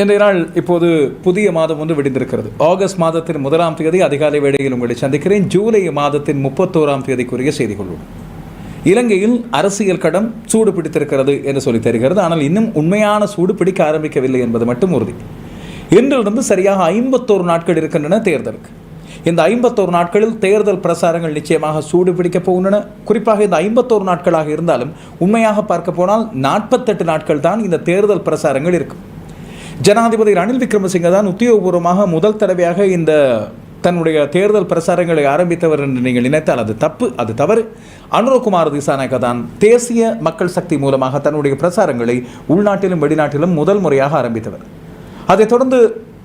இன்றைய நாள் இப்போது புதிய மாதம் ஒன்று விடிந்திருக்கிறது. ஆகஸ்ட் மாதத்தின் முதலாம் தேதி அதிகாலை வேளையில் உங்களை சந்திக்கிறேன். ஜூலை மாதத்தின் முப்பத்தோராம் தேதிக்குரிய செய்திகளோடு இலங்கையில் அரசியல் கடம் சூடு பிடித்திருக்கிறது என்று சொல்லி தெரிகிறது. ஆனால் இன்னும் உண்மையான சூடு பிடிக்க ஆரம்பிக்கவில்லை என்பது மட்டும் உறுதி. இன்றிலிருந்து சரியாக ஐம்பத்தோரு நாட்கள் இருக்கின்றன தேர்தலுக்கு. இந்த ஐம்பத்தோரு நாட்களில் தேர்தல் பிரசாரங்கள் நிச்சயமாக சூடு பிடிக்கப் போகின்றன. குறிப்பாக இந்த ஐம்பத்தோரு நாட்களாக இருந்தாலும் உண்மையாக பார்க்க போனால் நாற்பத்தெட்டு நாட்கள் தான் இந்த தேர்தல் பிரசாரங்கள் இருக்கும். ஜனாதிபதி ரணில் விக்ரமசிங்க தான் உத்தியோகபூர்வமாக முதல் தடவையாக இந்த தன்னுடைய தேர்தல் பிரசாரங்களை ஆரம்பித்தவர் என்று நீங்கள் நினைத்தால் அது தப்பு அது தவறு. அனுரகுமார் திசாநாயக்க தான் தேசிய மக்கள் சக்தி மூலமாக தன்னுடைய பிரசாரங்களை உள்நாட்டிலும் வெளிநாட்டிலும் முதல் முறையாக ஆரம்பித்தவர். அதைத் தொடர்ந்து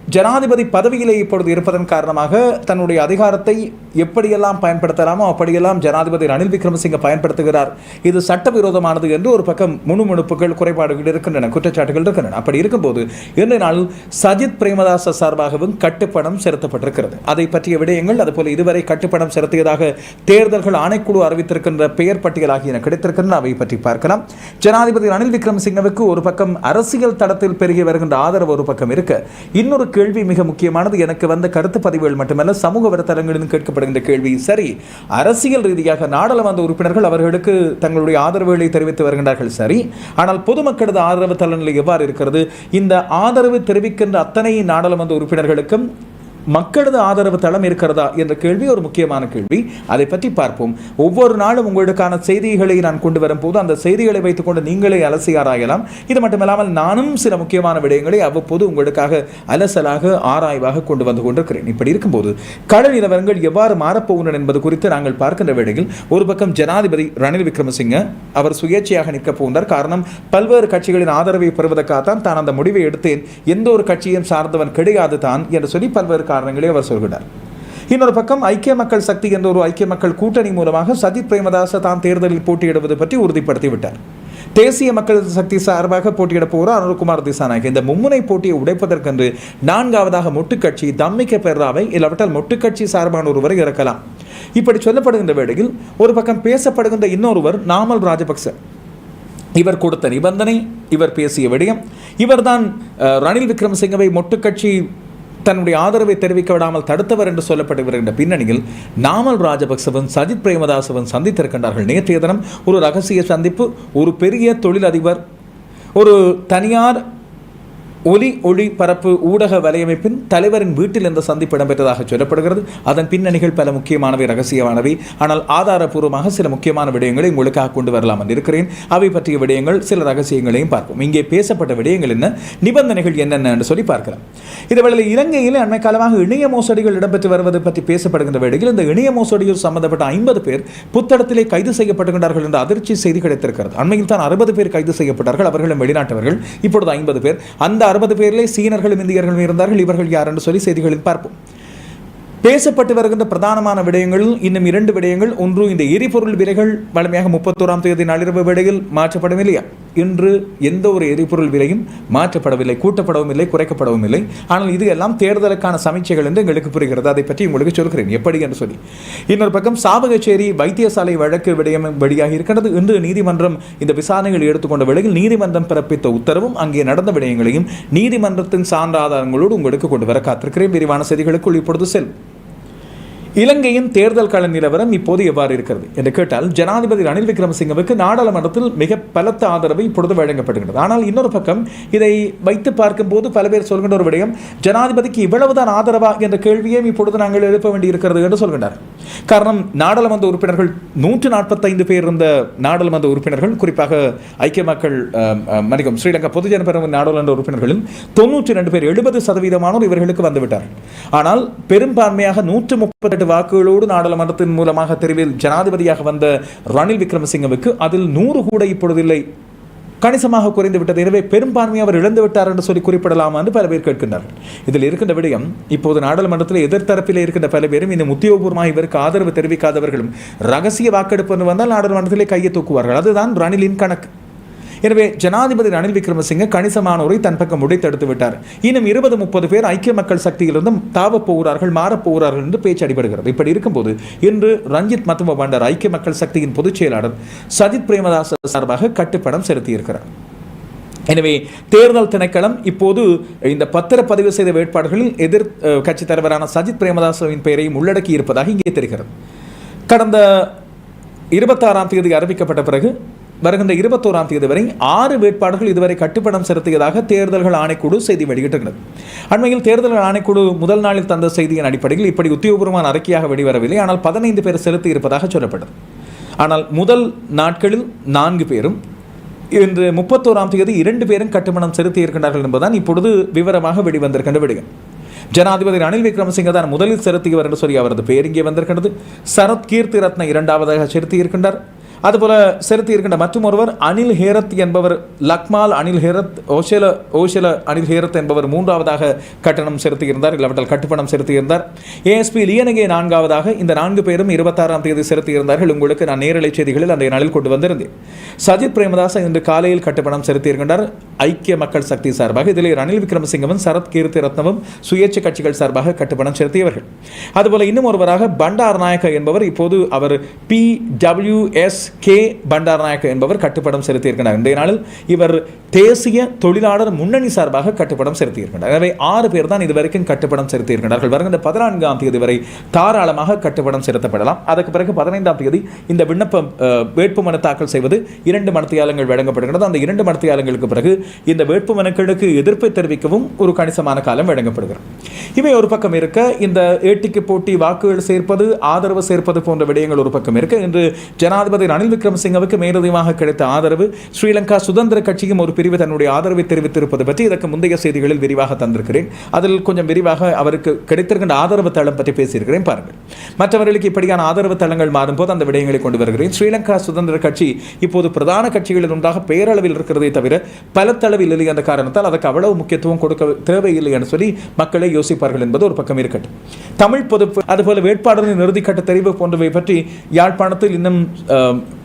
ஜனாதிபதி பதவியிலே இப்பொழுது இருப்பதன் காரணமாக தன்னுடைய அதிகாரத்தை எப்படியெல்லாம் பயன்படுத்தலாமோ அப்படியெல்லாம் ஜனாதிபதி ரணில் விக்ரமசிங்க பயன்படுத்துகிறார். இது சட்டவிரோதமானது என்று ஒரு பக்கம் முணுமுணுப்புகள் குறைபாடுகள் இருக்கின்றன குற்றச்சாட்டுகள் இருக்கின்றன. அப்படி இருக்கும்போது இன்றைய நாளில் சஜித் பிரேமதாச சார்பாகவும் கட்டுப்பணம் செலுத்தப்பட்டிருக்கிறது. அதை பற்றிய விடயங்கள் அதுபோல இதுவரை கட்டுப்பணம் செலுத்தியதாக தேர்தல்கள் ஆணைக்குழு அறிவித்திருக்கின்ற பெயர் பட்டியல் ஆகியன கிடைத்திருக்கின்றன. அவை பற்றி பார்க்கலாம். ஜனாதிபதி ரணில் விக்ரமசிங்கவுக்கு ஒரு பக்கம் அரசியல் தளத்தில் பெருகி வருகின்ற ஆதரவு ஒரு பக்கம் இருக்க. இன்னொரு கேள்வி மிக முக்கியமானது. எனக்கு வந்த கருத்து பதிவுகள் மட்டுமல்ல சமூக வலைத்தளங்களிலும் கேட்கப்படுகின்ற கேள்வி. சரி அரசியல் ரீதியாக நாடாளுமன்ற உறுப்பினர்கள் அவர்களுக்கு தங்களுடைய ஆதரவுகளை தெரிவித்து வருகின்றார்கள். சரி ஆனால் பொதுமக்களது ஆதரவு தளநிலை எவ்வாறு இருக்கிறது? இந்த ஆதரவு தெரிவிக்கின்ற அத்தனை நாடாளுமன்ற உறுப்பினர்களுக்கும் மக்களது ஆதரவு தளம் இருக்கிறதா என்ற கேள்வி ஒரு முக்கியமான கேள்வி. அதை பற்றி பார்ப்போம். ஒவ்வொரு நாளும் உங்களுக்கான செய்திகளை நான் கொண்டு வரும்போது அந்த செய்திகளை வைத்துக்கொண்டு நீங்களே அலசி ஆராயலாம். இது மட்டுமில்லாமல் நானும் சில முக்கியமான விடயங்களை அவ்வப்போது உங்களுக்காக அலசலாக ஆராய்வாக கொண்டு வந்து கொண்டிருக்கிறேன். இப்படி இருக்கும்போது கடல் நிலவரங்கள் எவ்வாறு மாறப்போகின்றன என்பது குறித்து நாங்கள் பார்க்கின்ற வேளையில் ஒரு பக்கம் ஜனாதிபதி ரணில் விக்ரமசிங்க அவர் சுயேட்சையாக நிற்கப் போகின்றார். காரணம் பல்வேறு கட்சிகளின் ஆதரவை பெறுவதற்காகத்தான் தான் அந்த முடிவை எடுத்தேன். எந்த ஒரு கட்சியும் சார்ந்தவன் கிடையாது தான் என்று சொல்லி பல்வேறு காரணங்களே அவர் சொல்கிறார். இன்னொரு பக்கம் ஐக்கிய மக்கள் சக்தி என்ற ஒரு ஐக்கிய மக்கள் கூட்டணி மூலமாக சஜித் பிரேமதாச தான் தேர்தலில் போட்டியிடுவது பற்றி உறுதிப்படுத்திவிட்டார். தேசிய மக்கள் சக்தி சார்பாக போட்டியிட போகிறார் அனுர்குமார் திசாநாயக். இந்த மும்முனை போட்டியை உடைப்பதற்கென்று நான்காவதாக மொட்டுக்கட்சி தம்மிக்க பெறாவை இல்லாவிட்டால் மொட்டுக்கட்சி சார்பான ஒருவரை இறக்கலாம். இப்படி சொல்லப்படுகின்ற வேளையில் ஒரு பக்கம் பேசப்படுகின்ற இன்னொருவர் நாமல் ராஜபக்ச. இவர் கொடுத்த நிபந்தனை இவர் பேசிய விடயம் இவர்தான் ரணில் விக்ரமசிங்கவை மொட்டுக்கட்சி தன்னுடைய ஆதரவை தெரிவிக்க விடாமல் தடுத்தவர் என்று சொல்லப்பட்டு வருகின்ற பின்னணியில் நாமல் ராஜபக்சவன் சஜித் பிரேமதாசவன் சந்தித்திருக்கின்றார்கள். நேற்றைய தினம் ஒரு ரகசிய சந்திப்பு ஒரு பெரிய தொழிலதிபர் ஒரு தனியார் ஒலி ஒளி பரப்பு ஊடக வலையமைப்பின் தலைவரின் வீட்டில் இந்த சந்திப்பு இடம்பெற்றதாக சொல்லப்படுகிறது. அதன் பின்னணிகள் பல முக்கியமானவை ரகசியமானவை. ஆனால் ஆதாரபூர்வமாக சில முக்கியமான விடயங்களை உங்களுக்காக கொண்டு வரலாம் என்று இருக்கிறேன் அவை பற்றிய விடயங்கள் சில ரகசியங்களையும் பார்ப்போம். இங்கே பேசப்பட்ட விடயங்கள் என்ன? நிபந்தனைகள் என்னென்ன என்று சொல்லி பார்க்கலாம். இதுவேளை இலங்கையில் அண்மை காலமாக இணைய மோசடிகள் இடம்பெற்று வருவது பற்றி பேசப்படுகின்ற வேளையில் இந்த இணைய மோசடியில் சம்பந்தப்பட்ட ஐம்பது பேர் புத்தடத்திலே கைது செய்யப்பட்டுகின்றார்கள் என்ற அதிர்ச்சி செய்தி கிடைத்திருக்கிறது. அண்மையில் தான் அறுபது பேர் கைது செய்யப்பட்டார்கள். அவர்களும் வெளிநாட்டவர்கள். இப்பொழுது ஐம்பது பேர். அந்த அறுபது பேரிலே சீனர்களும் இந்தியர்களும் இருந்தார்கள். இவர்கள் யார் என்று சொல்லி செய்திகளில் பார்ப்போம். பேசப்பட்டு வருகின்ற பிரதானமான விடயங்கள் இன்னும் இரண்டு விடயங்கள். ஒன்று இந்த எரிபொருள் விலைகள் வழமையாக முப்பத்தோராம் தேதி நள்ளிரவு வேளையில் மாற்றப்படும் இல்லையா இன்று எந்த ஒரு எரிபொருள் விலையும் மாற்றப்படவில்லை கூட்டப்படவும் இல்லை குறைக்கப்படவும் இல்லை. ஆனால் இது எல்லாம் தேர்தலுக்கான சமீட்சைகள் என்று எங்களுக்கு புரிகிறது. அதை பற்றி உங்களுக்கு சொல்கிறேன். எப்படி என்று சொல்லி. இன்னொரு பக்கம் சாவகச்சேரி வைத்தியசாலை வழக்கு விடயம் வெளியாகி இருக்கிறது இன்று நீதிமன்றம் இந்த விசாரணைகளை எடுத்துக்கொண்ட வேளையில் நீதிமன்றம் பிறப்பித்த உத்தரவும் அங்கே நடந்த விடயங்களையும் நீதிமன்றத்தின் சான்ற ஆதாரங்களோடு உங்களுக்கு கொண்டு வர காத்திருக்கிறேன். விரிவான செய்திகளுக்குள் இப்பொழுது செல் இலங்கையின் தேர்தல் கள நிலவரம் இப்போது எவ்வாறு இருக்கிறது என்று கேட்டால் ஜனாதிபதி ரணில் விக்ரமசிங்கவுக்கு நாடாளுமன்றத்தில் மிக பலத்த ஆதரவு இப்பொழுது வழங்கப்படுகிறது ஆனால் இன்னொரு பக்கம் இதை வைத்து பார்க்கும்போது பல பேர் சொல்கின்ற ஒரு விடயம் ஜனாதிபதிக்கு இவ்வளவுதான் ஆதரவா என்ற கேள்வியையும் இப்பொழுது நாங்கள் எழுப்ப வேண்டியிருக்கிறது என்று சொல்கின்றனர் காரணம் நாடாளுமன்ற உறுப்பினர்கள் நூற்று நாற்பத்தைந்து பேர் இருந்த நாடாளுமன்ற உறுப்பினர்கள் குறிப்பாக ஐக்கிய மக்கள் மன்னிக்கும் ஸ்ரீலங்கா பொதுஜன பெருமன் நாடாளுமன்ற உறுப்பினர்களில் தொன்னூற்றி ரெண்டு பேர் எழுபது சதவீதமானோர் இவர்களுக்கு வந்துவிட்டார் ஆனால் பெரும்பான்மையாக நூற்று முப்பத்தெட்டு வாக்குகளோடு நாடாளுமன்றத்தின் மூலமாக தெரிவில் ஜனாதிபதியாக வந்த ரணில் விக்ரமசிங்கவுக்கு அதில் நூறு கூட இப்பொழுதில்லை. கணிசமாக குறைந்து விட்டது எனவே பெரும்பான்மை அவர் இழந்து விட்டார் என்று சொல்லி குறிப்பிடலாமா என்று பல பேர் கேட்கின்றார்கள் இதில் இருக்கின்ற விடயம் இப்போது நாடாளுமன்றத்தில் எதிர்த்தரப்பில் இருக்கின்ற பல பேரும் இந்த உத்தியோகபூர்வமாக இவருக்கு ஆதரவு தெரிவிக்காதவர்களும் ரகசிய வாக்கெடுப்பு என்று வந்தால் நாடாளுமன்றத்திலே கையை தூக்குவார்கள். அதுதான் ரணிலின் கணக்கு. எனவே ஜனாதிபதி ரணில் விக்ரமசிங்க கணிசமானோரை தன் பக்கம் உடைத்தெடுத்து விட்டார். இன்னும் இருபது முப்பது பேர் ஐக்கிய மக்கள் சக்தியிலிருந்து தாவப் போகிறார்கள் மாறப் போகிறார்கள் என்று பேச்சு அடிபடுகிறது. இப்படி இருக்கும்போது இன்று ரஞ்சித் மத்துவ பண்டார் ஐக்கிய மக்கள் சக்தியின் பொதுச் செயலாளர் சஜித் பிரேமதாச சார்பாக கட்டுப்பணம் செலுத்தியிருக்கிறார். எனவே தேர்தல் திணைக்களம் இப்போது இந்த பத்திரப்பதிவு செய்த வேட்பாளர்களில் எதிர் அஹ், கட்சித் தலைவரான சஜித் பிரேமதாசவின் பெயரையும் உள்ளடக்கி இருப்பதாக இங்கே தெரிகிறது. கடந்த இருபத்தாறாம் தேதி அறிவிக்கப்பட்ட பிறகு வருகின்ற இருபத்தோராம் தேதி வரை ஆறு வேட்பாளர்கள் இதுவரை கட்டுப்பணம் செலுத்தியதாக தேர்தல்கள் ஆணைக்குழு செய்தி வெளியிட்டிருக்கிறது. அண்மையில் தேர்தல்கள் ஆணைக்குழு முதல் நாளில் தந்த செய்தியின் அடிப்படையில் இப்படி உத்தியோகபூர்வமான அறிக்கையாக வெளிவரவில்லை. ஆனால் பதினைந்து பேர் செலுத்தி இருப்பதாக சொல்லப்பட்டது. ஆனால் முதல் நாட்களில் நான்கு பேரும் இன்று முப்பத்தோராம் தேதி இரண்டு பேரும் கட்டுமணம் செலுத்தி இருக்கின்றார்கள் என்பதுதான் இப்பொழுது விவரமாக வெளிவந்திருக்கின்ற விடுகள் ஜனாதிபதி ரணில் விக்ரமசிங்க தான் முதலில் செலுத்தியவர் என்று சொல்லி அவரது பேர் இங்கே வந்திருக்கின்றது. சரத் கீர்த்தி ரத்ன இரண்டாவதாக செலுத்தி இருக்கின்றார் அதுபோல செலுத்தி இருக்கின்ற மற்றும் ஒருவர் அனில் ஹேரத் என்பவர் லக்மால் அனில் ஹேரத் ஓஷல ஓஷல அனில் ஹேரத் என்பவர் மூன்றாவதாக கட்டணம் செலுத்தியிருந்தார் இல்லாவிட்டால் கட்டுப்பணம் செலுத்தியிருந்தார். ஏஎஸ்பி லியனகே நான்காவதாக இந்த நான்கு பேரும் இருபத்தாறாம் தேதி செலுத்தியிருந்தார்கள். உங்களுக்கு நான் நேரலை செய்திகளில் அந்த நாளில் கொண்டு வந்திருந்தேன். சஜித் பிரேமதாச இன்று காலையில் கட்டுப்பணம் செலுத்தியிருக்கின்றார். ஐக்கிய மக்கள் சக்தி சார்பாக இதில் ரணில் விக்ரமசிங்கமும் சரத் கீர்த்தி ரத்னமும் சுயேட்சை கட்சிகள் சார்பாக கட்டுப்பணம் செலுத்தியவர்கள். அதுபோல இன்னும் ஒருவராக பண்டார் நாயக்க என்பவர் இப்போது அவர் B W S K. Bandaranaike என்பவர் கட்டுப்படம் செலுத்தியிருக்கிறார். இன்றைய நாளில் இவர் தேசிய தொழிலாளர் முன்னணி சார்பாக கட்டுப்படம் செலுத்தியிருக்கிறார். எனவே ஆறு பேர் தான் இதுவரைக்கும் கட்டுப்படம் செலுத்தியிருக்கிறார்கள். வருகின்ற பதினான்காம் தேதி வரை தாராளமாக கட்டுப்படம் செலுத்தப்படலாம். அதற்கு பிறகு பதினைந்தாம் தேதி இந்த விண்ணப்பம் வேட்புமனு தாக்கல் செய்வது இரண்டு மனத்தியாளங்கள் வழங்கப்படுகிறது அந்த இரண்டு மனத்தியாளங்களுக்கு பிறகு இந்த வேட்புமனுக்களுக்கு எதிர்ப்பை தெரிவிக்கவும் ஒரு கணிசமான காலம் வழங்கப்படுகிறது. இவை ஒரு பக்கம் இருக்க இந்த ஏட்டிக்கு போட்டி வாக்குகள் சேர்ப்பது ஆதரவு சேர்ப்பது போன்ற விடயங்கள் ஒரு பக்கம் இருக்க. இன்று ஜனாதிபதி ரணில் விக்ரமசிங்கவுக்கு மேலதிகமாக கிடைத்த ஆதரவு ஸ்ரீலங்கா சுதந்திர கட்சியும் ஒரு பிரிவு தன்னுடைய ஆதரவை தெரிவித்திருப்பது பற்றி இதற்கு முந்தைய செய்திகளில் விரிவாக தந்திருக்கிறேன். அதில் கொஞ்சம் விரிவாக அவருக்கு கிடைத்திருக்கின்ற ஆதரவு தளம் பற்றி பேசியிருக்கிறேன். பாருங்கள். மற்றவர்களுக்கு இப்படியான ஆதரவு தளங்கள் மாறும்போது அந்த விடயங்களை கொண்டு வருகிறேன். ஸ்ரீலங்கா சுதந்திர கட்சி இப்போது பிரதான கட்சிகளில் ஒன்றாக பேரளவில் இருக்கிறதே தவிர பலத்தளவில் இல்லை என்ற காரணத்தால் அதற்கு அவ்வளவு முக்கியத்துவம் கொடுக்க தேவையில்லை என்று சொல்லி மக்களை யோசிப்பார்கள் என்பது ஒரு பக்கம் இருக்கட்டும். தமிழ் பொதுப்பு அதுபோல வேட்பாளரின் இறுதிக்கட்ட தெரிவு போன்றவை பற்றி யாழ்ப்பாணத்தில் இன்னும்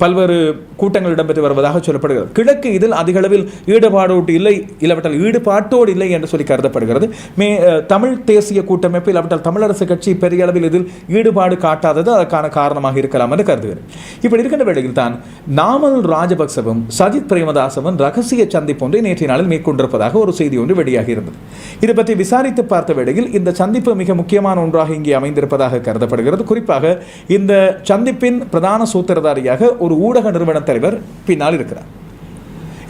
பல்வேறு கூட்டங்கள் இடம்பெற்று வருவதாக சொல்லப்படுகிறது. கிழக்கு இதில் அதிகளவில் ஈடுபாடோடு இல்லை இல்லாவிட்டால் ஈடுபாட்டோடு இல்லை என்று சொல்லி கருதப்படுகிறது. மே தமிழ் தேசிய கூட்டமைப்பு இல்லாவிட்டால் தமிழரசு கட்சி பெரிய அளவில் இதில் ஈடுபாடு காட்டாதது அதற்கான காரணமாக இருக்கலாம் என்று கருதுகிறேன். இப்படி இருக்கின்ற வேளையில் தான் நாமல் ராஜபக்சவும் சஜித் பிரேமதாசவும் ரகசிய சந்திப்பு ஒன்றை நேற்றைய நாளில் மேற்கொண்டிருப்பதாக ஒரு செய்தி ஒன்று வெளியாகி இருந்தது. இது பற்றி விசாரித்து பார்த்த வேளையில் இந்த சந்திப்பு மிக முக்கியமான ஒன்றாக இங்கே அமைந்திருப்பதாக கருதப்படுகிறது. குறிப்பாக இந்த சந்திப்பின் பிரதான சூத்திரதாரியாக ஒரு ஊடக நிறுவன தலைவர் பின்னால் இருக்கிறார்.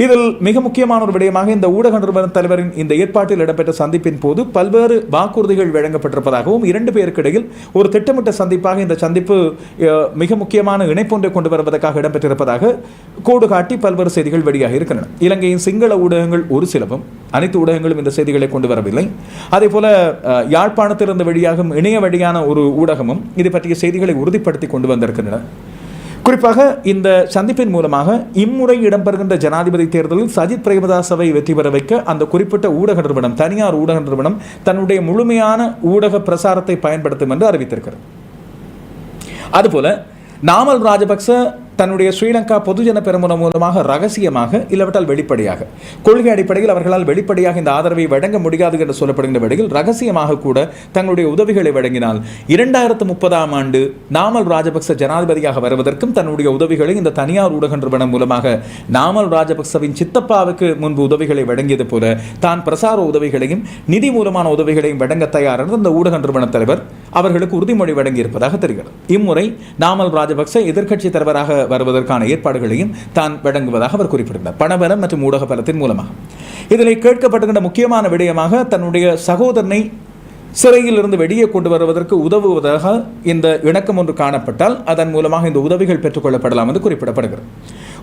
இதில் மிக முக்கியமான ஒரு விடயமாக இந்த ஊடக நிறுவன தலைவரின் இந்த ஏற்பாட்டில் இடம்பெற்ற சந்திப்பின் போது பல்வேறு வாக்குறுதிகள் வழங்கப்பட்டிருப்பதாகவும் இரண்டு பேருக்கிடையில் ஒரு திட்டமிட்ட சந்திப்பாக இந்த சந்திப்பு மிக முக்கியமான இணைப்பொன்றை கொண்டு வருவதற்காக இடம்பெற்றிருப்பதாக கோடு காட்டி பல்வேறு செய்திகள் வெளியாக இருக்கின்றன. இலங்கையின் சிங்கள ஊடகங்கள் ஒரு சிலவும் அனைத்து ஊடகங்களும் இந்த செய்திகளை கொண்டு வரவில்லை. அதே போல யாழ்ப்பாணத்திலிருந்து வெளியாகும் இணைய வழியான ஒரு ஊடகமும் இது பற்றிய செய்திகளை உறுதிப்படுத்தி கொண்டு வந்திருக்கின்றன. குறிப்பாக இந்த சந்திப்பின் மூலமாக இம்முறை இடம்பெறுகின்ற ஜனாதிபதி தேர்தலில் சஜித் பிரேமதாசவை வெற்றி பெற வைக்க அந்த குறிப்பிட்ட ஊடக நிறுவனம் தனியார் ஊடக நிறுவனம் தன்னுடைய முழுமையான ஊடக பிரசாரத்தை பயன்படுத்தும் என்று அறிவித்திருக்கிறது. அதுபோல நாமல் ராஜபக்ச தன்னுடைய ஸ்ரீலங்கா பொதுஜன பெருமுன மூலமாக ரகசியமாக இல்லாவிட்டால் வெளிப்படையாக. கொள்கை அடிப்படையில் அவர்களால் வெளிப்படையாக இந்த ஆதரவை வழங்க முடியாது என்று சொல்லப்படுகின்ற வேளையில் ரகசியமாக கூட தங்களுடைய உதவிகளை வழங்கினால் இரண்டாயிரத்து முப்பதாம் ஆண்டு நாமல் ராஜபக்ச ஜனாதிபதியாக வருவதற்கும் தன்னுடைய உதவிகளை இந்த தனியார் ஊடக நிறுவனம் மூலமாக நாமல் ராஜபக்சவின் சித்தப்பாவுக்கு முன்பு உதவிகளை வழங்கியது போல தான் பிரசார உதவிகளையும் நிதி மூலமான உதவிகளையும் வழங்க தயார் என்று இந்த ஊடக நிறுவன தலைவர் அவர்களுக்கு உறுதிமொழி வழங்கியிருப்பதாக தெரிகிறது. இம்முறை நாமல் ராஜபக்ச எதிர்க்கட்சி தலைவராக வருவதற்கான ஏற்பாடுகளையும் தான் வழங்குவதாக அவர் குறிப்பிட்டார் பணபலம் மற்றும் ஊடக பலத்தின் மூலமாக. இதில் கேட்கப்படுகின்ற முக்கியமான விடயமாக தன்னுடைய சகோதரனை சிறையில் இருந்து வெளியே கொண்டு வருவதற்கு உதவுவதாக இந்த இணக்கம் ஒன்று காணப்பட்டால் அதன் மூலமாக இந்த உதவிகள் பெற்றுக்கொள்ளப்படலாம் என்று குறிப்பிடப்படுகிறது.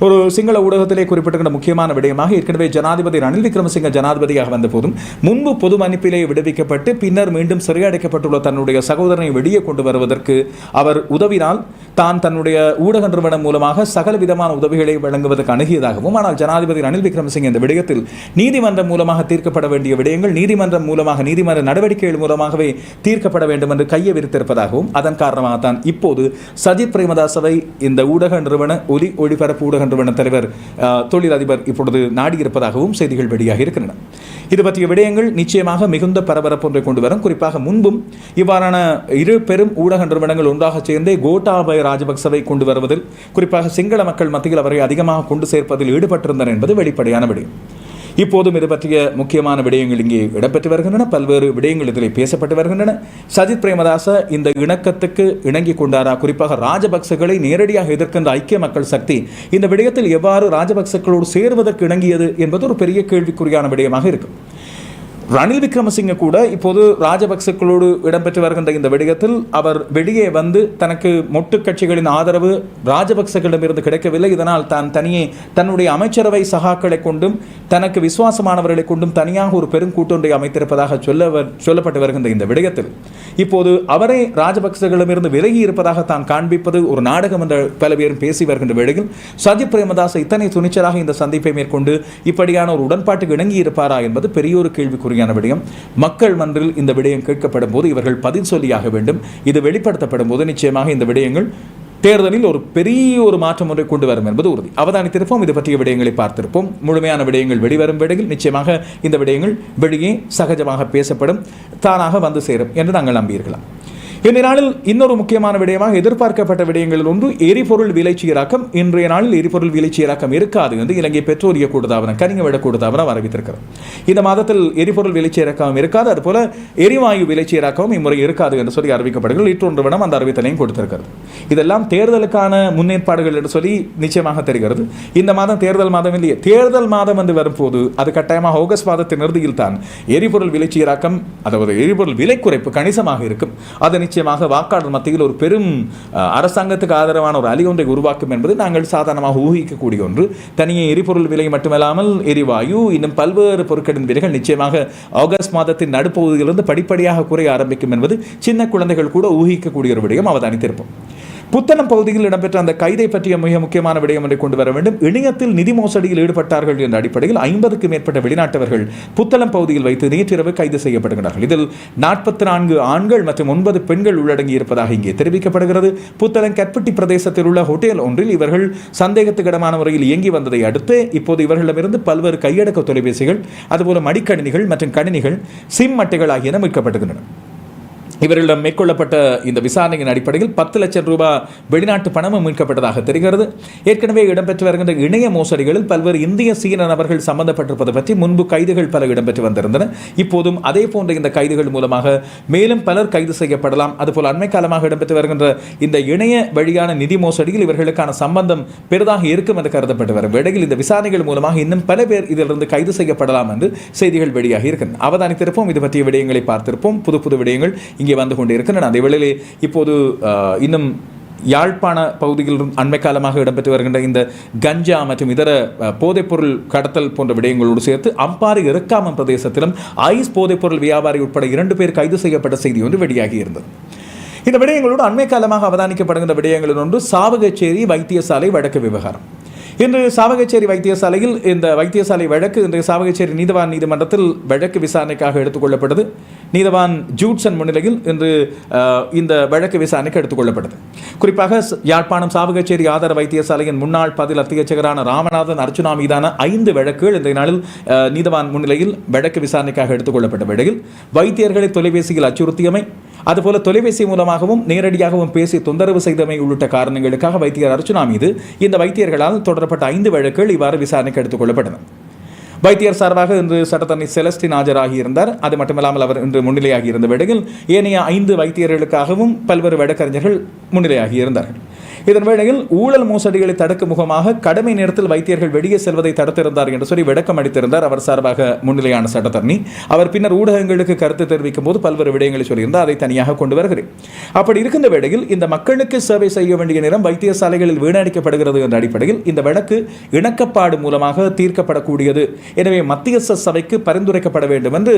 ஒரு சிங்கள ஊடகத்திலே குறிப்பிட்டிருக்கிற முக்கியமான விடயமாக ஏற்கனவே ஜனாதிபதி ரணில் விக்ரமசிங்க ஜனாதிபதியாக வந்த போதும் முன்பு பொது மன்னிப்பிலே விடுவிக்கப்பட்டு பின்னர் மீண்டும் சிறையடைக்கப்பட்டுள்ள தன்னுடைய சகோதரனை வெளியே கொண்டு வருவதற்கு அவர் உதவினால் தான் தன்னுடைய ஊடக நிறுவனம் மூலமாக சகல விதமான உதவிகளை வழங்குவதற்கு அணுகியதாகவும் ஆனால் ஜனாதிபதி ரணில் விக்ரமசிங்க இந்த விடயத்தில் நீதிமன்றம் மூலமாக தீர்க்கப்பட வேண்டிய விடயங்கள் நீதிமன்றம் மூலமாக நீதிமன்ற நடவடிக்கைகள் மூலமாகவே தீர்க்கப்பட வேண்டும் என்று கையை விரித்திருப்பதாகவும் அதன் காரணமாக தான் இப்போது சஜித் பிரேமதாசவை இந்த ஊடக நிறுவன ஒலி ஒளிபரப்பு ஊடக நிறுவன தலைவர் தொழிலதிபர் இப்பொழுது நாடியிருப்பதாகவும் செய்திகள் வெளியாக இருக்கின்றன. இது பற்றிய விடயங்கள் நிச்சயமாக மிகுந்த பரபரப்பொன்றை கொண்டு வரும். குறிப்பாக முன்பும் இவ்வாறான இரு பெரும் ஊடக நிறுவனங்கள் ஒன்றாக சேர்ந்தே கோட்டாபய ராஜபக்சவை கொண்டு வருவதில் குறிப்பாக சிங்கள மக்கள் மத்தியில் அவரை அதிகமாக கொண்டு சேர்ப்பதில் ஈடுபட்டிருந்தனர் என்பது வெளிப்படையான விடயம். இப்போதும் இது பற்றிய முக்கியமான விடயங்கள் இங்கே இடம்பெற்று வருகின்றன. பல்வேறு விடயங்கள் இதில் பேசப்பட்டு வருகின்றன. சஜித் பிரேமதாச இந்த இணக்கத்துக்கு இணங்கி கொண்டாரா? குறிப்பாக ராஜபக்சகளை நேரடியாக எதிர்க்கின்ற ஐக்கிய மக்கள் சக்தி இந்த விடயத்தில் எவ்வாறு ராஜபக்சக்களோடு சேருவதற்கு இணங்கியது என்பது ஒரு பெரிய கேள்விக்குறியான விடயமாக இருக்கும் ரணில் விக்ரமசிங்க கூட இப்போது ராஜபக்சக்களோடு இடம்பெற்று வருகின்ற இந்த வெடிகத்தில் அவர் வெளியே வந்து தனக்கு மொட்டு கட்சிகளின் ஆதரவு ராஜபக்சகளிடமிருந்து கிடைக்கவில்லை. இதனால் தான் தனியே தன்னுடைய அமைச்சரவை சகாக்களை கொண்டும் தனக்கு விசுவாசமானவர்களை கொண்டும் தனியாக ஒரு பெரும் கூட்டொன்றை அமைத்திருப்பதாக சொல்ல சொல்லப்பட்டு வருகின்ற இந்த விடயத்தில் இப்போது அவரே ராஜபக்சகளிடமிருந்து விலகி இருப்பதாக தான் காண்பிப்பது ஒரு நாடகம் என்ற பல பேரும் பேசி வருகின்ற வேளையில் சஜித் பிரேமதாஸ் இத்தனை துணிச்சலாக இந்த சந்திப்பை மேற்கொண்டு இப்படியான ஒரு உடன்பாட்டுக்கு இணங்கி இருப்பாரா என்பது பெரிய ஒரு கேள்விக்குறி கேள்விக்குறியான விடயம் மக்கள் மன்றில் இந்த விடயம் கேட்கப்படும் போது இவர்கள் பதில் சொல்லியாக வேண்டும். இது வெளிப்படுத்தப்படும் போது நிச்சயமாக இந்த விடயங்கள் தேர்தலில் ஒரு பெரிய ஒரு மாற்றம் ஒன்றை கொண்டு வரும் என்பது உறுதி. அவதானித்திருப்போம். இது பற்றிய விடயங்களை பார்த்திருப்போம். முழுமையான விடயங்கள் வெளிவரும் வேளையில் நிச்சயமாக இந்த விடயங்கள் வெளியே சகஜமாக பேசப்படும் தானாக வந்து சேரும் என்று நாங்கள் நம்பியிருக்கலாம் இந்த நாளில் இன்னொரு முக்கியமான விடயமாக எதிர்பார்க்கப்பட்ட விடயங்களில் ஒன்று எரிபொருள் விலை சீராக்கம் இன்றைய நாளில் எரிபொருள் விலை சீராக்கம் இருக்காது என்று இலங்கை பெட்ரோலிய கூடுதாவன கனிங்க விட கூடுதாவன அறிவித்திருக்கிறது. இந்த மாதத்தில் எரிபொருள் விலை சீராக்கம் இருக்காது. அதுபோல எரிவாயு விலை சீராக்கமும் இம்முறை இருக்காது என்று சொல்லி அறிவிக்கப்படுகிறது. லிட்டொன்று விடம் அந்த அறிவித்தலையும் கொடுத்திருக்கிறது. இதெல்லாம் தேர்தலுக்கான முன்னேற்பாடுகள் என்று சொல்லி நிச்சயமாக தெரிகிறது. இந்த மாதம் தேர்தல் மாதம் இல்லையே. தேர்தல் மாதம் வந்து வரும்போது அது கட்டாயமாக ஆகஸ்ட் மாதத்தின் இறுதியில் தான் எரிபொருள் விலை சீராக்கம் அதாவது எரிபொருள் விலை குறைப்பு கணிசமாக இருக்கும். அது நிச்சயமாக வாக்காளர் மத்தியில் ஒரு பெரும் அரசாங்கத்துக்கு ஆதரவான ஒரு அலி ஒன்றை உருவாக்கும் என்பது நாங்கள் சாதாரணமாக ஊகிக்கக்கூடிய ஒன்று. தனியே எரிபொருள் விலை மட்டுமல்லாமல் எரிவாயு இன்னும் பல்வேறு பொருட்களின் விலைகள் நிச்சயமாக ஆகஸ்ட் மாதத்தின் நடுப்பகுதியிலிருந்து படிப்படியாக குறைய ஆரம்பிக்கும் என்பது சின்ன குழந்தைகள் கூட ஊகிக்கக்கூடிய ஒரு விடயம். அவதானித்திருப்போம். புத்தளம் பகுதியில் இடம்பெற்ற அந்த கைதை பற்றிய மிக முக்கியமான விடயம் ஒன்றை கொண்டு வர வேண்டும். இணையத்தில் நிதி மோசடியில் ஈடுபட்டார்கள் என்ற அடிப்படையில் ஐம்பதுக்கும் மேற்பட்ட வெளிநாட்டவர்கள் புத்தளம் பகுதியில் வைத்து நேற்றிரவு கைது செய்யப்படுகிறார்கள். இதில் நாற்பத்தி நான்கு ஆண்கள் மற்றும் ஒன்பது பெண்கள் உள்ளடங்கி இருப்பதாக இங்கே தெரிவிக்கப்படுகிறது. புத்தளம் கற்பட்டி பிரதேசத்தில் உள்ள ஹோட்டல் ஒன்றில் இவர்கள் சந்தேகத்துக்கிடமான முறையில் இயங்கி வந்ததை அடுத்து இப்போது இவர்களிடமிருந்து பல்வேறு கையடக்க தொலைபேசிகள் அதுபோல மடிக்கணினிகள் மற்றும் கணினிகள் சிம் அட்டைகள் ஆகியன மீட்கப்படுகின்றன இவர்களிடம் மேற்கொள்ளப்பட்ட இந்த விசாரணையின் அடிப்படையில் பத்து லட்சம் ரூபாய் வெளிநாட்டு பணமும் மீட்கப்பட்டதாக தெரிகிறது. ஏற்கனவே இடம்பெற்று வருகின்ற இணைய மோசடிகளில் பல்வேறு இந்திய சீன நபர்கள் சம்பந்தப்பட்டிருப்பது பற்றி முன்பு கைதுகள் பல இடம்பெற்று வந்திருந்தன. இப்போதும் அதே போன்ற இந்த கைதுகள் மூலமாக மேலும் பலர் கைது செய்யப்படலாம். அதுபோல் அண்மை காலமாக இடம்பெற்று வருகின்ற இந்த இணைய வழியான நிதி மோசடியில் இவர்களுக்கான சம்பந்தம் பெரிதாக இருக்கும் என்று கருதப்பட்டு வரும் இடையில் இந்த விசாரணைகள் மூலமாக இன்னும் பல பேர் இதிலிருந்து கைது செய்யப்படலாம் என்று செய்திகள் வெளியாகி இருக்கின்றன. அவதானித்திருப்போம். இது பற்றிய விடயங்களை பார்த்திருப்போம். புது புது விடயங்கள் இங்கே வந்து கொண்டு இருக்கின்றன அதே வேளையிலே இப்போது இன்னும் யாழ்ப்பாண பகுதியில் அண்மை காலமாக இடம்பெற்று வருகின்ற இந்த கஞ்சா மற்றும் இதர போதைப்பொருள் கடத்தல் போன்ற விடயங்களோடு சேர்த்து அம்பாறை இறக்காமம் பிரதேசத்திலும் ஐஸ் போதைப்பொருள் வியாபாரி உட்பட இரண்டு பேர் கைது செய்யப்பட்ட செய்தி ஒன்று வெளியாகி இருந்தது. இந்த விடயங்களோடு அண்மை காலமாக அவதானிக்கப்படுகின்ற விடயங்களில் ஒன்று சாவகச்சேரி வைத்தியசாலை வழக்கு விவகாரம். இன்று சாவகச்சேரி வைத்தியசாலையில் இந்த வைத்தியசாலை வழக்கு இன்றைய சாவகச்சேரி நீதவான் நீதிமன்றத்தில் வழக்கு விசாரணைக்காக எடுத்துக்கொள்ளப்பட்டது நீதவான் ஜூட்சன் முன்னிலையில் இன்று இந்த வழக்கு விசாரணைக்கு எடுத்துக்கொள்ளப்பட்டது. குறிப்பாக யாழ்ப்பாணம் சாவகச்சேரி ஆதார வைத்தியசாலையின் முன்னாள் பதில் அத்தியட்சகரான ராமநாதன் அர்ச்சுனா மீதான ஐந்து வழக்குகள் இந்த நாளில் நீதவான் முன்னிலையில் வழக்கு விசாரணைக்காக எடுத்துக்கொள்ளப்பட்ட வேளையில் வைத்தியர்களை தொலைபேசியில் அச்சுறுத்தியமை அதுபோல தொலைபேசி மூலமாகவும் நேரடியாகவும் பேசி தொந்தரவு செய்தமை உள்ளிட்ட காரணங்களுக்காக வைத்தியர் அர்ச்சுனா மீது இந்த வைத்தியர்களால் தொடரப்பட்ட ஐந்து வழக்குகள் இவ்வாறு விசாரணைக்கு எடுத்துக் கொள்ளப்பட்டன வைத்தியர் சார்பாக இன்று சட்டத்தரணி செலஸ்டின் ஆஜராகியிருந்தார். அது மட்டுமல்லாமல் அவர் இன்று முன்னிலையாகி இருந்த வேளையில் ஏனைய ஐந்து வைத்தியர்களுக்காகவும் பல்வேறு வழக்கறிஞர்கள் முன்னிலையாகியிருந்தார்கள். இதன் வேளையில் ஊழல் மோசடிகளை தடுக்கும் முகமாக கடமை நேரத்தில் வைத்தியர்கள் வெளியே செல்வதை தடுத்திருந்தார் என்று சொல்லி விளக்கம் அளித்திருந்தார் அவர் சார்பாக முன்னிலையான சட்டத்தரணி. அவர் பின்னர் ஊடகங்களுக்கு கருத்து தெரிவிக்கும் போது பல்வேறு விடயங்களை சொல்லியிருந்தார். அதை தனியாக கொண்டு வருகிறேன். அப்படி இருக்கின்ற வேளையில் இந்த மக்களுக்கு சேவை செய்ய வேண்டிய நேரம் வைத்தியசாலைகளில் வீணடிக்கப்படுகிறது என்ற அடிப்படையில் இந்த வழக்கு இணக்கப்பாடு மூலமாக தீர்க்கப்படக்கூடியது. எனவே மத்திய சபைக்கு பரிந்துரைக்கப்பட வேண்டும் என்று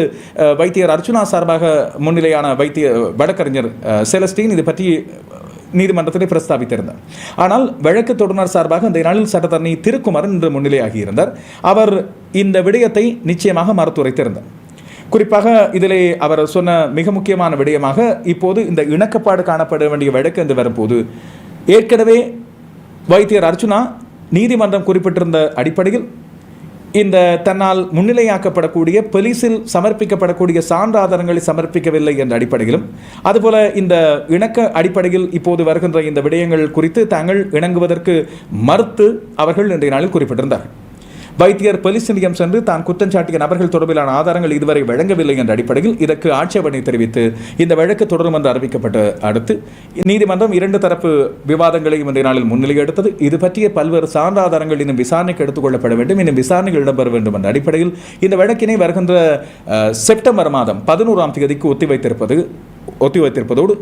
வைத்தியர் அர்ச்சுனா சார்பாக முன்னிலையான வைத்திய வழக்கறிஞர் செலஸ்டீன் இது பற்றி நீதிமன்றத்திலே பிரஸ்தாபித்திருந்தார். ஆனால் வழக்கு தொடர்னர் சார்பாக இந்த நாளில் சட்டத்தரணி திருக்குமரன் இன்று முன்னிலையாகியிருந்தார். அவர் இந்த விடயத்தை நிச்சயமாக மறுத்துரைத்திருந்தார். குறிப்பாக இதிலே அவர் சொன்ன மிக முக்கியமான விடயமாக இப்போது இந்த இணக்கப்பாடு காணப்பட வேண்டிய வழக்கு என்று வரும்போது ஏற்கனவே வைத்தியர் அர்ச்சுனா நீதிமன்றம் குறிப்பிட்டிருந்த அடிப்படையில் இந்த தன்னால் முன்னிலையாக்கப்படக்கூடிய போலீஸில் சமர்ப்பிக்கப்படக்கூடிய சான்றாதாரங்களை சமர்ப்பிக்கவில்லை என்ற அடிப்படையிலும் அதுபோல இந்த இணக்க அடிப்படையில் இப்போது வருகின்ற இந்த விடயங்கள் குறித்து தாங்கள் இணங்குவதற்கு மறுத்து அவர்கள் இன்றைய நாளில் குறிப்பிட்டிருந்தார்கள். வைத்தியர் போலீஸ் நிலையம் சென்று தான் குற்றம் சாட்டிய நபர்கள் தொடர்பிலான ஆதாரங்கள் இதுவரை வழங்கவில்லை என்ற அடிப்படையில் இதற்கு ஆட்சேபனை தெரிவித்து இந்த வழக்கு தொடரும் என்று அறிவிக்கப்பட்ட அடுத்து நீதிமன்றம் இரண்டு தரப்பு விவாதங்களையும் இன்றைய நாளில் முன்னிலை எடுத்தது. இது பற்றிய பல்வேறு சான்ற ஆதாரங்கள் இன்னும் விசாரணைக்கு எடுத்துக் கொள்ளப்பட வேண்டும். இன்னும் விசாரணைகள் இடம்பெற வேண்டும் என்ற அடிப்படையில் இந்த வழக்கினை வருகின்ற செப்டம்பர் மாதம் பதினோராம் தேதிக்கு ஒத்திவைத்திருப்பது ஒத்திவைத்திருப்பதோடு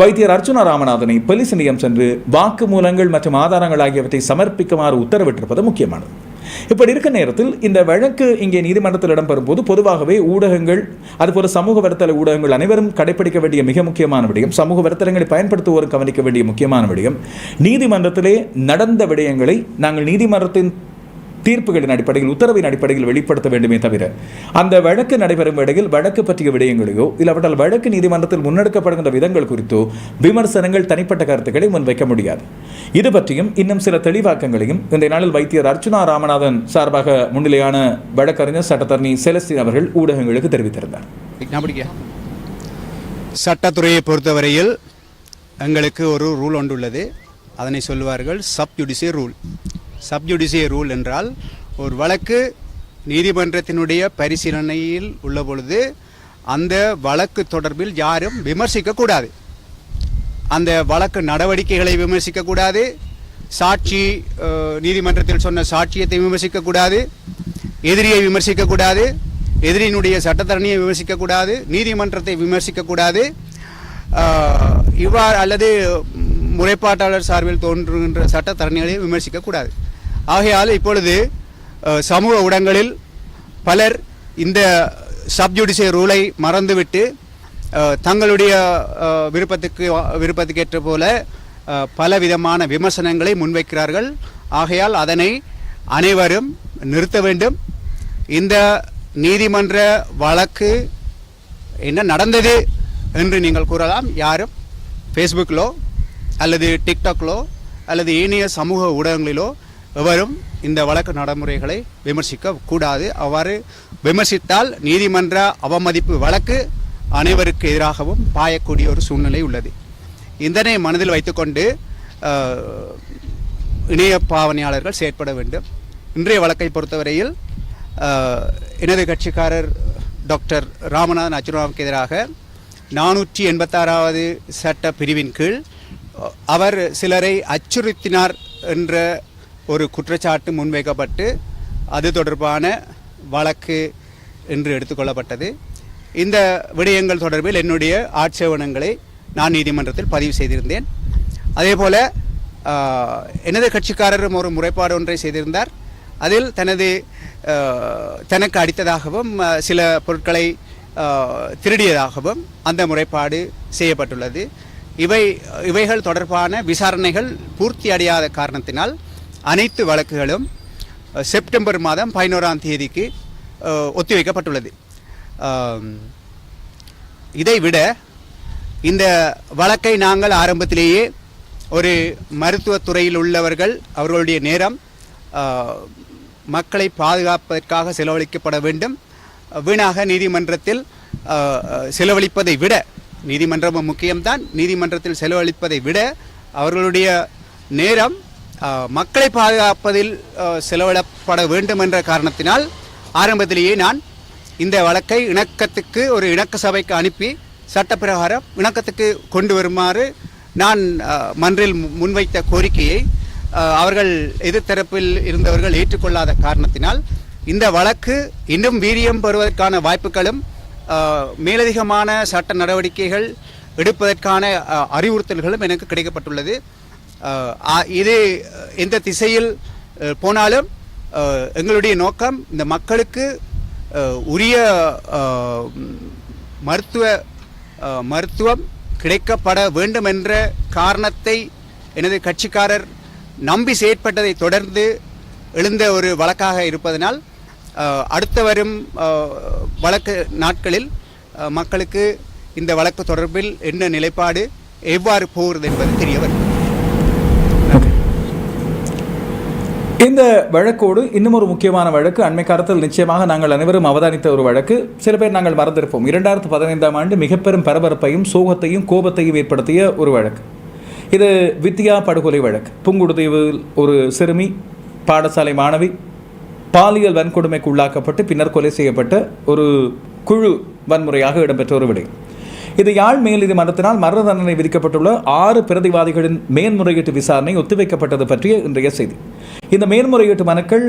வைத்தியர் அர்ச்சுனா ராமநாதனை போலீஸ் நிலையம் சென்று வாக்குமூலங்கள் மற்றும் ஆதாரங்கள் ஆகியவற்றை சமர்ப்பிக்குமாறு உத்தரவிட்டிருப்பது முக்கியமானது. இப்படி இருக்க நேரத்தில் இந்த வழக்கு இங்கே நீதிமன்றத்தில் இடம்பெறும் போது பொதுவாகவே ஊடகங்கள் அதுபோல சமூக வலைத்தள ஊடகங்கள் அனைவரும் கடைபிடிக்க வேண்டிய மிக முக்கியமான விடயம் சமூக வலைத்தளங்களை பயன்படுத்துவோரும் கவனிக்க வேண்டிய முக்கியமான விடயம் நீதிமன்றத்திலே நடந்த விடயங்களை நாங்கள் நீதிமன்றத்தின் தீர்ப்புகளின் அடிப்படையில் உத்தரவின் அடிப்படையில் வெளிப்படுத்த வேண்டுமே தவிர அந்த வழக்கு நடைபெறும் இடையில் வழக்கு பற்றிய விடயங்களையோ இல்லாவிட்டால் வழக்கு நீதிமன்றத்தில் முன்னெடுக்கப்படுகின்ற விதங்கள் குறித்தோ விமர்சனங்கள் தனிப்பட்ட கருத்துக்களை முன்வைக்க முடியாது. இது பற்றியும் இன்னும் சில தெளிவாக்கங்களையும் இந்த நாளில் வைத்தியர் அர்ச்சுனா ராமநாதன் சார்பாக முன்னிலையான வழக்கறிஞர் சட்டத்தரணி செலஸ்டின் அவர்கள் ஊடகங்களுக்கு தெரிவித்திருந்தார். சட்டத்துறையை பொறுத்தவரையில் எங்களுக்கு ஒரு ரூல் ஒன்று உள்ளது. அதனை சொல்லுவார்கள் sub judicial rule. Sub judice rule என்றால் ஒரு வழக்கு நீதிமன்றத்தினுடைய பரிசீலனையில் உள்ள பொழுது அந்த வழக்கு தொடர்பில் யாரும் விமர்சிக்கக்கூடாது அந்த வழக்கு நடவடிக்கைகளை விமர்சிக்கக்கூடாது சாட்சி நீதிமன்றத்தில் சொன்ன சாட்சியத்தை விமர்சிக்கக்கூடாது எதிரியை விமர்சிக்கக்கூடாது எதிரியினுடைய சட்டத்தரணியை விமர்சிக்கக்கூடாது நீதிமன்றத்தை விமர்சிக்கக்கூடாது இவ்வாறு அல்லது முறைப்பாட்டாளர் சார்பில் தோன்றுகின்ற சட்டத்தரணிகளை விமர்சிக்கக்கூடாது ஆகையால் இப்பொழுது சமூக ஊடகங்களில் பலர் இந்த சப்ஜுடிஷியல் ரூலை மறந்துவிட்டு தங்களுடைய விருப்பத்துக்கு விருப்பத்துக்கேற்ற போல பல விதமான விமர்சனங்களை முன்வைக்கிறார்கள். ஆகையால் அதனை அனைவரும் நிறுத்த வேண்டும். இந்த நீதிமன்ற வழக்கு என்ன நடந்தது என்று நீங்கள் கூறலாம். யாரும் ஃபேஸ்புக்கிலோ அல்லது டிக்டாக்லோ அல்லது ஏனைய சமூக ஊடகங்களிலோ எவரும் இந்த வழக்கு நடைமுறைகளை விமர்சிக்க கூடாது அவ்வாறு விமர்சித்தால் நீதிமன்ற அவமதிப்பு வழக்கு அனைவருக்கு எதிராகவும் பாயக்கூடிய ஒரு சூழ்நிலை உள்ளது. இதனை மனதில் வைத்துக்கொண்டு இணைய பாவனையாளர்கள் செயற்பட வேண்டும். இன்றைய வழக்கை பொறுத்தவரையில் எனது கட்சிக்காரர் டாக்டர் ராமநாதன் அச்சுராவுக்கு எதிராக நானூற்றி எண்பத்தாறாவது சட்ட பிரிவின் கீழ் அவர் சிலரை அச்சுறுத்தினார் என்ற ஒரு குற்றச்சாட்டு முன்வைக்கப்பட்டு அது தொடர்பான வழக்கு என்று எடுத்துக்கொள்ளப்பட்டது. இந்த விடயங்கள் தொடர்பில் என்னுடைய ஆட்சேபணங்களை நான் நீதிமன்றத்தில் பதிவு செய்திருந்தேன். அதே போல எனது கட்சிக்காரரும் ஒரு முறைப்பாடு ஒன்றை செய்திருந்தார். அதில் தனது தனக்கு அடித்ததாகவும் சில பொருட்களை திருடியதாகவும் அந்த முறைப்பாடு செய்யப்பட்டுள்ளது. இவை இவைகள் தொடர்பான விசாரணைகள் பூர்த்தி அடையாத காரணத்தினால் அனைத்து வழக்குகளும் செப்டம்பர் மாதம் பதினோராம் தேதிக்கு ஒத்திவைக்கப்பட்டுள்ளது. இதைவிட இதை விட இந்த வழக்கை நாங்கள் ஆரம்பத்திலேயே ஒரு மருத்துவத்துறையில் உள்ளவர்கள் அவர்களுடைய நேரம் மக்களை பாதுகாப்பதற்காக செலவழிக்கப்பட வேண்டும். வீணாக நீதிமன்றத்தில் செலவழிப்பதை விட நீதிமன்றமும் முக்கியம்தான் நீதிமன்றத்தில் செலவழிப்பதை விட அவர்களுடைய நேரம் மக்களை பாதுகாப்பதில் செலவிடப்பட வேண்டும் என்ற காரணத்தினால் ஆரம்பத்திலேயே நான் இந்த வழக்கை இணக்கத்துக்கு ஒரு இணக்க சபைக்கு அனுப்பி சட்டப்பிரகாரம் இணக்கத்துக்கு கொண்டு வருமாறு நான் மன்றில் முன்வைத்த கோரிக்கையை அவர்கள் எதிர்த்தரப்பில் இருந்தவர்கள் ஏற்றுக்கொள்ளாத காரணத்தினால் இந்த வழக்கு இன்னும் வீரியம் பெறுவதற்கான வாய்ப்புகளும் மேலதிகமான சட்ட நடவடிக்கைகள் எடுப்பதற்கான அறிவுறுத்தல்களும் எனக்கு கிடைக்கப்பட்டுள்ளது. இது எந்த திசையில் போனாலும் எங்களுடைய நோக்கம் இந்த மக்களுக்கு உரிய மருத்துவ மருத்துவம் கிடைக்கப்பட வேண்டும் என்ற காரணத்தை எனது கட்சிக்காரர் நம்பி செயற்பட்டதை தொடர்ந்து எழுந்த ஒரு வழக்காக இருப்பதனால் அடுத்து அடுத்த வரும் வழக்கு நாட்களில் மக்களுக்கு இந்த வழக்கு தொடர்பில் என்ன நிலைப்பாடு எவ்வாறு போகிறது என்பது தெரிய வரும் இந்த வழக்கோடு இன்னும் ஒரு முக்கியமான வழக்கு அண்மை காலத்தில் நிச்சயமாக நாங்கள் அனைவரும் அவதானித்த ஒரு வழக்கு. சில பேர் நாங்கள் மறந்திருப்போம். இரண்டாயிரத்து பதினைந்தாம் ஆண்டு மிகப்பெரும் பரபரப்பையும் சோகத்தையும் கோபத்தையும் ஏற்படுத்திய ஒரு வழக்கு. இது வித்யா படுகொலை வழக்கு. புங்குடுதீவில் ஒரு சிறுமி பாடசாலை மாணவி பாலியல் வன்கொடுமைக்கு உள்ளாக்கப்பட்டு பின்னர் கொலை செய்யப்பட்ட ஒரு குழு வன்முறையாக இடம்பெற்ற ஒரு விடயம் இது யாழ் மேல்நீதிமன்றத்தினால் மரண தண்டனை விதிக்கப்பட்டுள்ள ஆறு பிரதிவாதிகளின் மேன்முறையீட்டு விசாரணை ஒத்திவைக்கப்பட்டது பற்றிய இன்றைய செய்தி. இந்த மேன்முறையீட்டு மனுக்கள்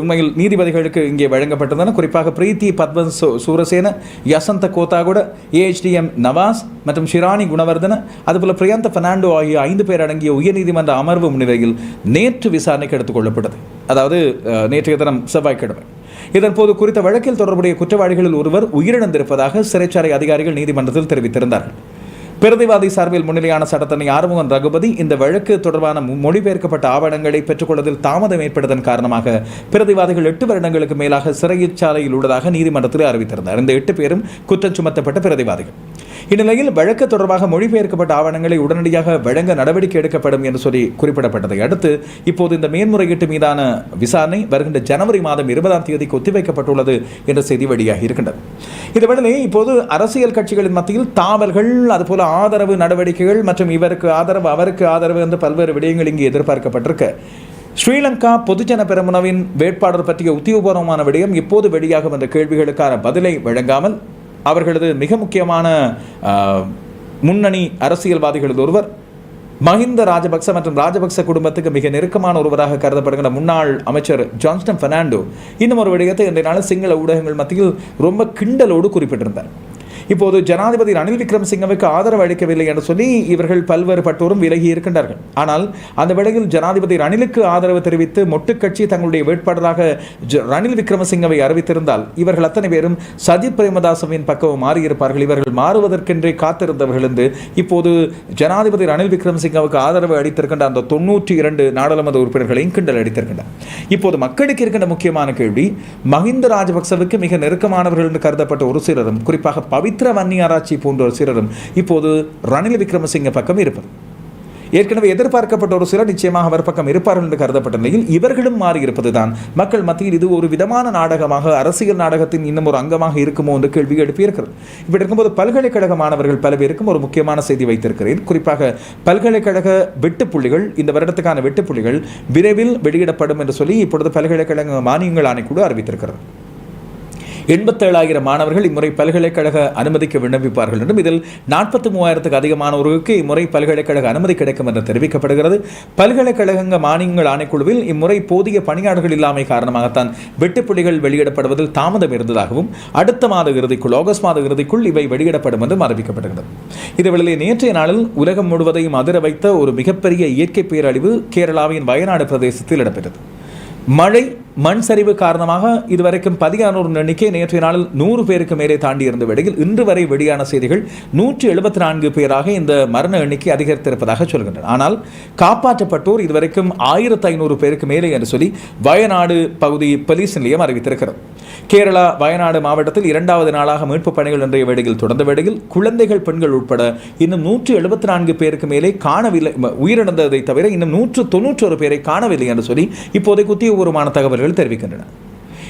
உண்மையில் நீதிபதிகளுக்கு இங்கே வழங்கப்பட்டதன குறிப்பாக பிரீத்தி பத்மன் சூரசேன யசந்த கோத்தாகுட ஏஹெச்டிஎம் நவாஸ் மற்றும் ஷிராணி குணவர்தன அதுபோல பிரியந்த பெர்னாண்டோ ஆகிய ஐந்து பேர் அடங்கிய உயர்நீதிமன்ற அமர்வு முன்னிலையில் நேற்று விசாரணைக்கு எடுத்துக் கொள்ளப்பட்டது. அதாவது நேற்றைய தினம் செவ்வாய்க்கிழமை. இதன்போது குறித்த வழக்கில் தொடர்புடைய குற்றவாளிகளில் ஒருவர் உயிரிழந்திருப்பதாக சிறைச்சாலை அதிகாரிகள் நீதிமன்றத்தில் தெரிவித்திருந்தார்கள். பிரதிவாதி சார்பில் முன்னிலையான சட்டத்தரணி ஆறுமுகன் ரகுபதி இந்த வழக்கு தொடர்பான மொழிபெயர்க்கப்பட்ட ஆவணங்களை பெற்றுக்கொள்வதில் தாமதம் ஏற்பட்டதன் காரணமாக பிரதிவாதிகள் எட்டு வருடங்களுக்கு மேலாக சிறைச்சாலையில் உள்ளதாக நீதிமன்றத்தில் அறிவித்திருந்தார். இந்த எட்டு பேரும் குற்றம் சுமத்தப்பட்ட பிரதிவாதிகள். இந்நிலையில் வழக்கு தொடர்பாக மொழிபெயர்க்கப்பட்ட ஆவணங்களை உடனடியாக வழங்க நடவடிக்கை எடுக்கப்படும் என்று சொல்லி குறிப்பிடப்பட்டதை அடுத்து இப்போது இந்த மேன்முறையீட்டு மீதான விசாரணை வருகின்ற ஜனவரி மாதம் இருபதாம் தேதிக்கு ஒத்திவைக்கப்பட்டுள்ளது என்ற செய்தி வெளியாகி இருக்கின்றது. இதுவேளை இப்போது அரசியல் கட்சிகளின் மத்தியில் தாவல்கள் அதுபோல ஆதரவு நடவடிக்கைகள் மற்றும் இவருக்கு ஆதரவு அவருக்கு ஆதரவு என்று பல்வேறு விடயங்கள் இங்கே எதிர்பார்க்கப்பட்டிருக்க. ஸ்ரீலங்கா பொதுஜன பெரமுனவின் வேட்பாளர் பற்றிய உத்தியோகபூர்வமான விடயம் இப்போது வெளியாகும் என்ற கேள்விகளுக்கான பதிலை வழங்காமல் அவர்களது மிக முக்கியமான ஆஹ், முன்னணி அரசியல்வாதிகளில் ஒருவர் மஹிந்த ராஜபக்ச மற்றும் ராஜபக்ச குடும்பத்துக்கு மிக நெருக்கமான ஒருவராக கருதப்படுகிற முன்னாள் அமைச்சர் ஜான்ஸ்டன் பெர்னாண்டோ இன்னும் ஒரு விடயத்தை இன்றைய நாள் சிங்கள ஊடகங்கள் மத்தியில் ரொம்ப கிண்டலோடு குறிப்பிட்டிருந்தார். இப்போது ஜனாதிபதி ரணில் விக்ரமசிங்கவுக்கு ஆதரவு அளிக்கவில்லை என்று சொல்லி இவர்கள் பல்வேறு பட்டோரும் விலகி இருக்கின்றார்கள். ஆனால் அந்த வேளையில் ஜனாதிபதி ரணிலுக்கு ஆதரவு தெரிவித்து மொட்டுக் கட்சி தங்களுடைய வேட்பாளராக ரணில் விக்ரமசிங்கவை அறிவித்திருந்தால் இவர்கள் அத்தனை பேரும் சஜித் பிரேமதாசவின் பக்கம் மாறியிருப்பார்கள். இவர்கள் மாறுவதற்கென்றே காத்திருந்தவர்கள் என்று இப்போது ஜனாதிபதி ரணில் விக்ரமசிங்கவுக்கு ஆதரவு அளித்திருக்கின்ற அந்த தொன்னூற்றி இரண்டு நாடாளுமன்ற உறுப்பினர்களையும் கிண்டல் அடித்திருக்கின்றனர் இப்போது மக்களுக்கு இருக்கின்ற முக்கியமான கேள்வி மஹிந்த ராஜபக்சவுக்கு மிக நெருக்கமானவர்கள் என்று கருதப்பட்ட ஒரு சிலரும் குறிப்பாக பவித்ர வன்னியாராட்சி போன்ற ஒரு சிலரும் இப்போது ரணில் விக்ரமசிங்க பக்கம் இருப்பது ஏற்கனவே எதிர்பார்க்கப்பட்ட ஒரு சிலர் நிச்சயமாக அவர் பக்கம் இருப்பார்கள் என்று கருதப்பட்ட நிலையில் இவர்களும் மாறி இருப்பதுதான். மக்கள் மத்தியில் இது ஒரு விதமான நாடகமாக அரசியல் நாடகத்தின் இன்னும் ஒரு அங்கமாக இருக்குமோ என்று கேள்வி எழுப்பியிருக்கிறது இப்படி இருக்கும்போது பல்கலைக்கழக மாணவர்கள் பல பேருக்கும் ஒரு முக்கியமான செய்தி வைத்திருக்கிறேன். குறிப்பாக பல்கலைக்கழக வெட்டுப்புள்ளிகள் இந்த வருடத்துக்கான வெட்டுப்புள்ளிகள் விரைவில் வெளியிடப்படும் என்று சொல்லி இப்பொழுது பல்கலைக்கழக மானியங்கள் ஆணைக்குழு அறிவித்திருக்கிறது. எண்பத்தேழாயிரம் மாணவர்கள் இம்முறை பல்கலைக்கழக அனுமதிக்க விண்ணப்பிப்பார்கள் என்றும் இதில் நாற்பத்தி மூவாயிரத்துக்கு அதிகமானவர்களுக்கு இம்முறை பல்கலைக்கழக அனுமதி கிடைக்கும் என்று தெரிவிக்கப்படுகிறது. பல்கலைக்கழக மானியங்கள் ஆணைக்குழுவில் இம்முறை போதிய பணியாளர்கள் இல்லாமை காரணமாகத்தான் வெட்டுப்புள்ளிகள் வெளியிடப்படுவதில் தாமதம் இருந்ததாகவும் அடுத்த மாத இறுதிக்குள் ஆகஸ்ட் மாத இறுதிக்குள் இவை வெளியிடப்படும் என்றும் அறிவிக்கப்படுகிறது இதுவேளை நேற்றைய நாளில் உலகம் முழுவதையும் அதிர வைத்த ஒரு மிகப்பெரிய இயற்கை பேரழிவு கேரளாவின் வயநாடு பிரதேசத்தில் இடம்பெற்றது. மழை மண் சரிவு காரணமாக இதுவரைக்கும் பதினானூறு எண்ணிக்கை நேற்றைய நாளில் நூறு பேருக்கு மேலே தாண்டி இருந்த வேளையில் இன்று வரை வெளியான செய்திகள் நூற்றி எழுபத்தி நான்கு பேராக இந்த மரண எண்ணிக்கை அதிகரித்திருப்பதாக சொல்கின்றனர் ஆனால் காப்பாற்றப்பட்டோர் இதுவரைக்கும் ஆயிரத்து ஐநூறு பேருக்கு மேலே என்று சொல்லி வயநாடு பகுதி போலீஸ் நிலையம் அறிவித்திருக்கிறது. கேரளா வயநாடு மாவட்டத்தில் இரண்டாவது நாளாக மீட்புப் பணிகள் இன்றைய வேளையில் தொடர்ந்த வேளையில் குழந்தைகள் பெண்கள் உட்பட இன்னும் நூற்று எழுபத்தி நான்கு பேருக்கு மேலே காணவில்லை உயிரிழந்ததை தவிர இன்னும் நூற்று தொன்னூற்றொரு பேரை காணவில்லை என்று சொல்லி இப்போதைக்கு உத்தியபூர்வமான தகவல்கள் தெரிவிக்கின்றன.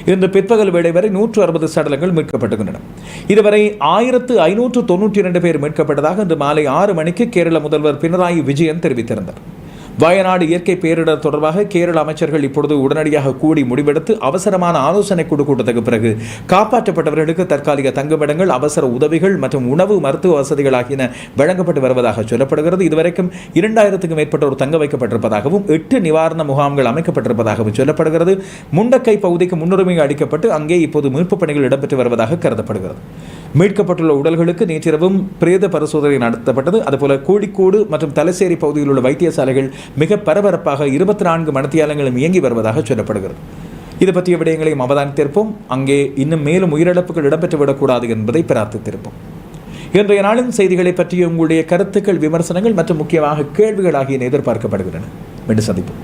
இன்று பிற்பகல் வேளை வரை நூற்று அறுபது சடலங்கள் மீட்கப்பட்டுகின்றன. இதுவரை ஆயிரத்து ஐநூற்று தொன்னூற்றி இரண்டு பேர் மீட்கப்பட்டதாக இன்று மாலை ஆறு மணிக்கு கேரள முதல்வர் பினராயி விஜயன் தெரிவித்திருந்தார். வயநாடு இயற்கை பேரிடர் தொடர்பாக கேரள அமைச்சர்கள் இப்பொழுது உடனடியாக கூடி முடிவெடுத்து அவசரமான ஆலோசனை குழு கூட்டத்துக்கு பிறகு காப்பாற்றப்பட்டவர்களுக்கு தற்காலிக தங்குமிடங்கள் அவசர உதவிகள் மற்றும் உணவு மருத்துவ வசதிகள் ஆகியன வழங்கப்பட்டு வருவதாக சொல்லப்படுகிறது. இதுவரைக்கும் இரண்டாயிரத்துக்கும் மேற்பட்டோர் தங்க வைக்கப்பட்டிருப்பதாகவும் எட்டு நிவாரண முகாம்கள் அமைக்கப்பட்டிருப்பதாகவும் சொல்லப்படுகிறது. முண்டக்கை பகுதிக்கு முன்னுரிமை அளிக்கப்பட்டு அங்கே இப்போது மீட்புப் பணிகள் இடம்பெற்று வருவதாக கருதப்படுகிறது. மீட்கப்பட்டுள்ள உடல்களுக்கு நேற்றிரவும் பிரேத பரிசோதனை நடத்தப்பட்டது. அதுபோல கோழிக்கோடு மற்றும் தலைசேரி பகுதியில் உள்ள வைத்தியசாலைகள் மிக பரபரப்பாக இருபத்தி நான்கு மணத்தியாலங்களும் இயங்கி வருவதாக சொல்லப்படுகிறது. இது பற்றிய விடயங்களையும் அவதானித்திருப்போம் அங்கே இன்னும் மேலும் உயிரிழப்புகள் இடம்பெற்று விடக்கூடாது என்பதை பிரார்த்தித்திருப்போம் இன்றைய நாளின் செய்திகளை பற்றிய உங்களுடைய கருத்துக்கள் விமர்சனங்கள் மற்றும் முக்கியமாக கேள்விகள் ஆகியன எதிர்பார்க்கப்படுகின்றன. மீண்டும் சந்திப்போம்.